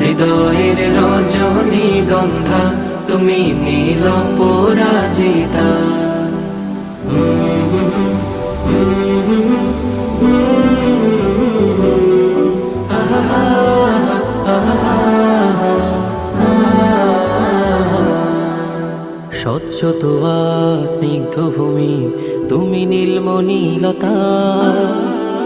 হৃদয়ের রজনী গন্ধা তুমি নীল পরাজিতা। স্বচ্ছ তোয়া স্নিগ্ধ ভূমি তুমি নীলমণিলতা।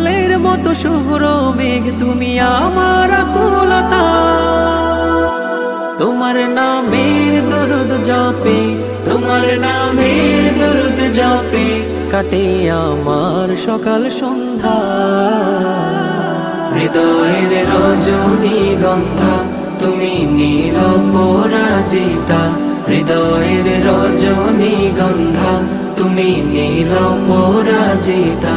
কাশফুলের মতো শুভ্র মেঘ, তুমি আমার আকুলতা। তোমার নামের দরুদ জপে, তোমার নামের দরুদ জপে, কাটে আমার সকাল সন্ধ্যা। হৃদয়ের রজনী গন্ধা, তুমি নীল পরাজিতা। হৃদয়ের রজনী গন্ধা, তুমি নীল পরাজিতা।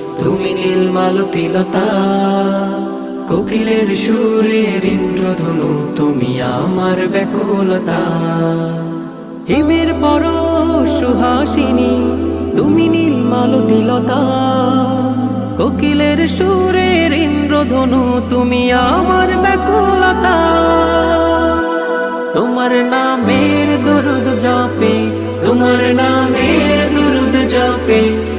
তুমি নীলমালতিলতা কোকিলের সুরের ইন্দ্রধনু তুমি আমার ব্যাকুলতা। হিমের পর সুহাসিনী, তুমি নীল মালতিলতা কোকিলের সুরের ইন্দ্রধনু তুমি আমার ব্যাকুলতা। তোমার নামের দরুদ জপে, তোমার নামের দরুদ জপে